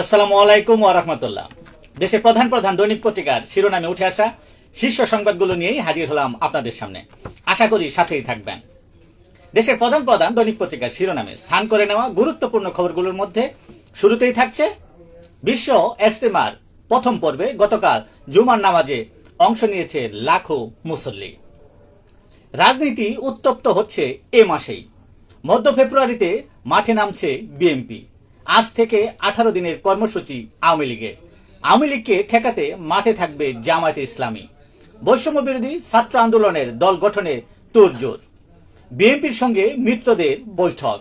আসসালামু আলাইকুম রাহমাতুল্লাহ। দেশের প্রধান প্রধান দৈনিক পত্রিকার শিরোনামে উঠে আসা শীর্ষ সংবাদগুলো নিয়েই হাজির হলাম আপনাদের সামনে। আশা করি সাথেই থাকবেন। দেশের প্রধান প্রধান দৈনিক পত্রিকার শিরোনামে স্থান করে নেওয়া গুরুত্বপূর্ণ খবরগুলোর মধ্যে শুরুতেই থাকছে বিশ্ব এস্তেমার প্রথম পর্বে গতকাল জুমার নামাজে অংশ নিয়েছে লাখো মুসল্লি। রাজনীতি উত্তপ্ত হচ্ছে এ মাসেই। মধ্য ফেব্রুয়ারিতে মাঠে নামছে বিএনপি। আজ থেকে আঠারো দিনের কর্মসূচি আওয়ামী লীগের। আওয়ামী লীগকে ঠেকাতে মাঠে থাকবে জামায়াতে ইসলামী। বৈষম্য বিরোধী ছাত্র আন্দোলনের দল গঠনে তোড়জোড়। বিএনপির সঙ্গে মিত্রদের বৈঠক।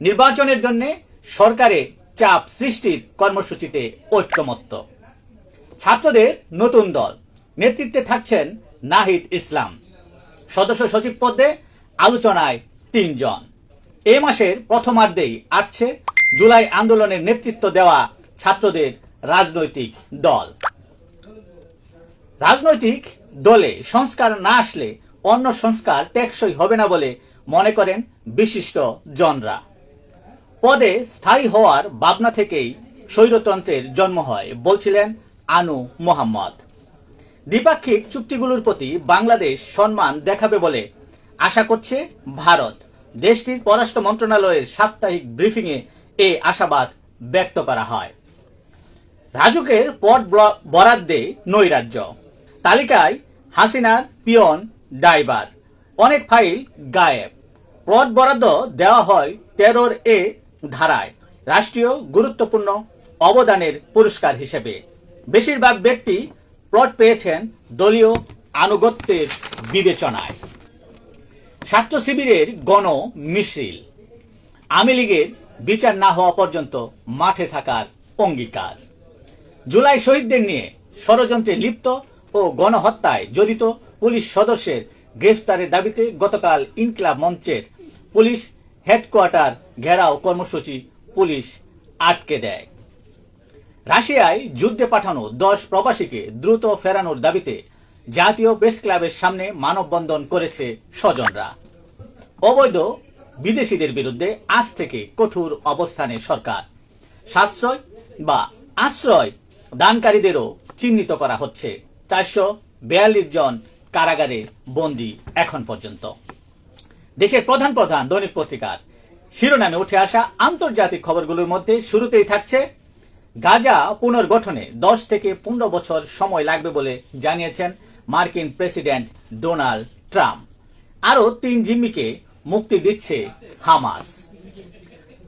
নির্বাচনের জন্য সরকারে চাপ সৃষ্টির কর্মসূচিতে ঐক্যমত্য। ছাত্রদের নতুন দল। নেতৃত্বে থাকছেন নাহিদ ইসলাম। সদস্য সচিব পদে আলোচনায় তিনজন। এ মাসের প্রথমার্ধেই আসছে জুলাই আন্দোলনের নেতৃত্ব দেওয়া ছাত্রদের রাজনৈতিক দল। রাজনৈতিক দলে সংস্কার না আসলে অন্য সংস্কার টেকসই হবে না বলে মনে করেন বিশিষ্ট জনরা। পদে স্থায়ী হওয়ার ভাবনা থেকেই স্বৈরতন্ত্রের জন্ম হয়, বলছিলেন আনু মোহাম্মদ। দ্বিপাক্ষিক চুক্তিগুলোর প্রতি বাংলাদেশ সম্মান দেখাবে বলে আশা করছে ভারত। দেশটির পররাষ্ট্র মন্ত্রণালয়ের সাপ্তাহিক ব্রিফিংয়ে এই আশাবাদ ব্যক্ত করা হয়। রাজুকের ব্ল- বরাদ্দে নৈরাজ্য। তালিকায় হাসিনার পিয়ন ডাইভার অনেক ফাইল গায়েব। পদ বরাদ্দ দেওয়া হয় তেরোর এ ধারায়। রাষ্ট্রীয় গুরুত্বপূর্ণ অবদানের পুরস্কার হিসেবে। বেশিরভাগ ব্যক্তি প্লট পেয়েছেন দলীয় আনুগত্যের বিবেচনায়। ছাত্র শিবিরের গণ মিছিল। আওয়ামী লীগের বিচার না হওয়া পর্যন্ত মাঠে থাকার অঙ্গীকার। জুলাই শহীদদের নিয়ে ষড়যন্ত্রে লিপ্ত ও গণহত্যায় জড়িত পুলিশ সদস্যের গ্রেফতারের দাবিতে গতকাল ইনকলাব মঞ্চের পুলিশ হেডকোয়ার্টার ঘেরাও কর্মসূচি পুলিশ আটকে দেয়। রাশিয়ায় যুদ্ধে পাঠানো দশ প্রবাসীকে দ্রুত ফেরানোর দাবিতে জাতীয় প্রেস ক্লাবের সামনে মানববন্ধন করেছে স্বজনরা। অবৈধ বিদেশিদের বিরুদ্ধে আজ থেকে কঠোর অবস্থানে সরকার। সাশ্রয় বা আশ্রয় দানকারীদেরও চিহ্নিত করা হচ্ছে। চারশো বিয়াল্লিশ জন কারাগারে বন্দী এখন পর্যন্ত। দেশের প্রধান প্রধান দৈনিক পত্রিকার শিরোনামে উঠে আসা আন্তর্জাতিক খবরগুলোর মধ্যে শুরুতেই থাকছে, গাজা পুনর্গঠনে দশ থেকে পনেরো বছর সময় লাগবে বলে জানিয়েছেন মার্কিন প্রেসিডেন্ট ডোনাল্ড ট্রাম্প। আরও তিন জিম্মিকে মুক্তি দিচ্ছে হামাস।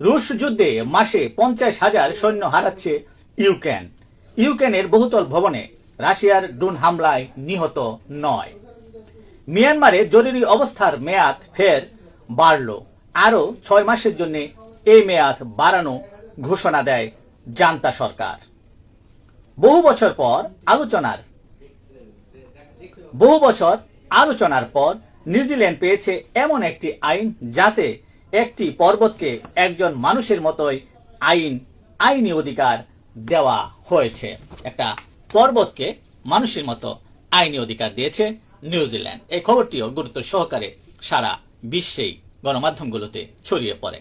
রুশ যুদ্ধে মাসে পঞ্চাশ হাজার সৈন্য হারাচ্ছে ইউক্রেন। ইউক্রেনের বহুতল ভবনে রাশিয়ার ড্রোন হামলায় নিহত নয়। মিয়ানমারে জরুরি অবস্থার মেয়াদ ফের বাড়ল। আরও ছয় মাসের জন্য এই মেয়াদ বাড়ানো ঘোষণা দেয় জান্তা সরকার। বহু বছর পর আলোচনার বহু বছর আলোচনার পর নিউজিল্যান্ড পেয়েছে এমন একটি আইন যাতে একটি পর্বতকে একজন মানুষের মতোই আইন, আইনি অধিকার দেওয়া হয়েছে। একটা পর্বতকে মানুষের মতো আইনি অধিকার দিয়েছে নিউজিল্যান্ড। এই খবরটিও গুরুত্ব সহকারে সারা বিশ্বেই গণমাধ্যমগুলোতে ছড়িয়ে পড়ে।